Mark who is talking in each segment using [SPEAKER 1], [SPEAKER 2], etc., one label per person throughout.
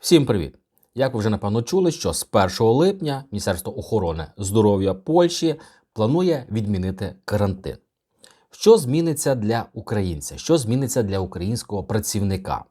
[SPEAKER 1] Всім привіт! Як ви вже напевно чули, що з 1 липня Міністерство охорони здоров'я Польщі планує відмінити карантин. Що зміниться для українця? Що зміниться для українського працівника?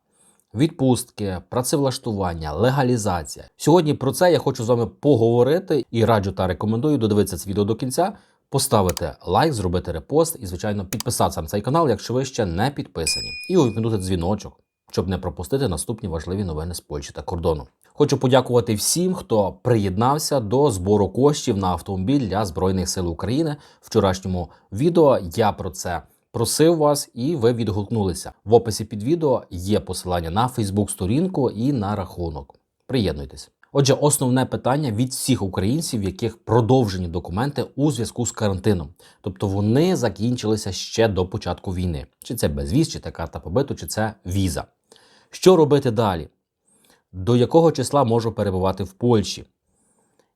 [SPEAKER 1] Відпустки, працевлаштування, легалізація. Сьогодні про це я хочу з вами поговорити і раджу та рекомендую додивитися це відео до кінця, поставити лайк, зробити репост і, звичайно, підписатися на цей канал, якщо ви ще не підписані, і увімкнути дзвіночок, щоб не пропустити наступні важливі новини з Польщі та кордону. Хочу подякувати всім, хто приєднався до збору коштів на автомобіль для Збройних сил України. Вчорашньому відео я про це просив вас, і ви відгукнулися. В описі під відео є посилання на Фейсбук-сторінку і на рахунок. Приєднуйтесь. Отже, основне питання від всіх українців, в яких продовжені документи у зв'язку з карантином, тобто вони закінчилися ще до початку війни. Чи це безвіз, чи це карта побиту, чи це віза. Що робити далі? До якого числа можу перебувати в Польщі?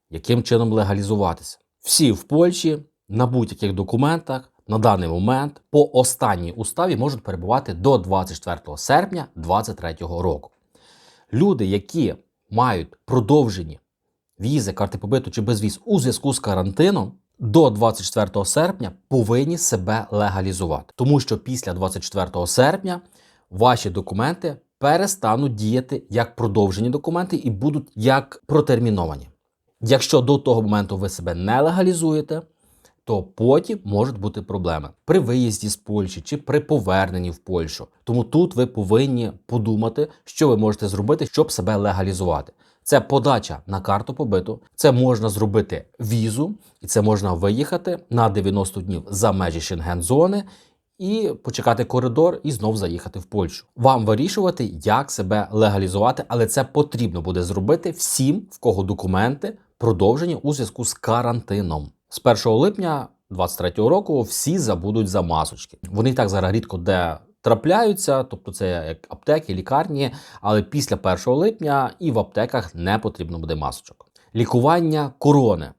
[SPEAKER 1] Яким чином легалізуватися? Всі в Польщі на будь-яких документах на даний момент по останній уставі можуть перебувати до 24 серпня 2023 року. Люди, які мають продовжені візи, карти побиту чи безвіз у зв'язку з карантином, до 24 серпня повинні себе легалізувати, тому що після 24 серпня ваші документи перестануть діяти як продовжені документи і будуть як протерміновані. Якщо до того моменту ви себе не легалізуєте, то потім можуть бути проблеми при виїзді з Польщі чи при поверненні в Польщу. Тому тут ви повинні подумати, що ви можете зробити, щоб себе легалізувати. Це подача на карту побиту, це можна зробити візу, і це можна виїхати на 90 днів за межі Шенген-зони і почекати коридор і знов заїхати в Польщу. Вам вирішувати, як себе легалізувати, але це потрібно буде зробити всім, в кого документи продовжені у зв'язку з карантином. З 1 липня 2023 року всі забудуть за масочки. Вони і так зараз рідко де трапляються, тобто це як аптеки, лікарні, але після 1 липня і в аптеках не потрібно буде масочок. Лікування корони.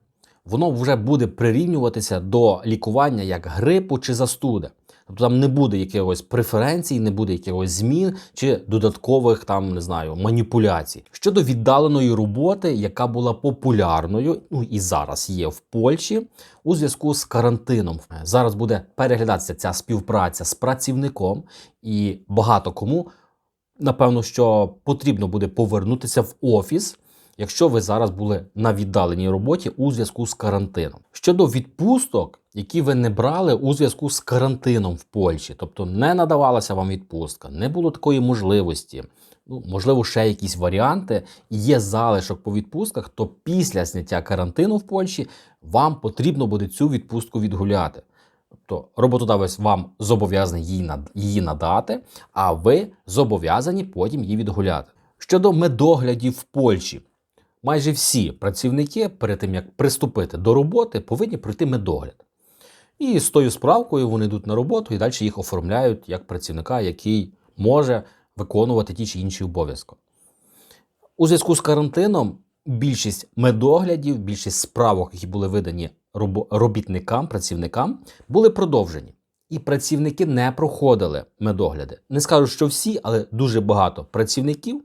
[SPEAKER 1] Воно вже буде прирівнюватися до лікування як грипу чи застуди. Тобто там не буде якихось преференцій, не буде якихось змін чи додаткових там не знаю маніпуляцій щодо віддаленої роботи, яка була популярною, ну і зараз є в Польщі у зв'язку з карантином. Зараз буде переглядатися ця співпраця з працівником, і багато кому напевно, що потрібно буде повернутися в офіс. Якщо ви зараз були на віддаленій роботі у зв'язку з карантином щодо відпусток, які ви не брали у зв'язку з карантином в Польщі, тобто не надавалася вам відпустка, не було такої можливості. Ну, можливо, ще якісь варіанти, і є залишок по відпустках, то після зняття карантину в Польщі вам потрібно буде цю відпустку відгуляти. Тобто роботодавець вам зобов'язаний її надати, а ви зобов'язані потім її відгуляти. Щодо медоглядів в Польщі, майже всі працівники перед тим як приступити до роботи, повинні пройти медогляд. І з тою справкою вони йдуть на роботу і далі їх оформляють як працівника, який може виконувати ті чи інші обов'язки. У зв'язку з карантином більшість медоглядів, більшість справок, які були видані робітникам, працівникам, були продовжені. І працівники не проходили медогляди. Не скажу, що всі, але дуже багато працівників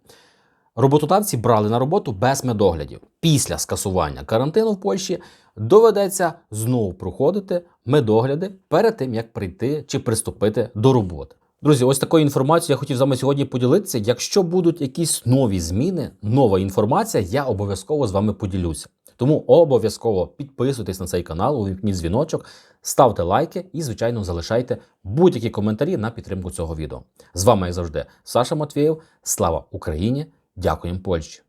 [SPEAKER 1] роботодавці брали на роботу без медоглядів. Після скасування карантину в Польщі доведеться знову проходити медогляди перед тим, як прийти чи приступити до роботи. Друзі, ось такою інформацією я хотів з вами сьогодні поділитися. Якщо будуть якісь нові зміни, нова інформація, я обов'язково з вами поділюся. Тому обов'язково підписуйтесь на цей канал, увімкніть дзвіночок, ставте лайки і, звичайно, залишайте будь-які коментарі на підтримку цього відео. З вами, як завжди, Саша Матвєєв. Слава Україні! Дякуємо Польщі!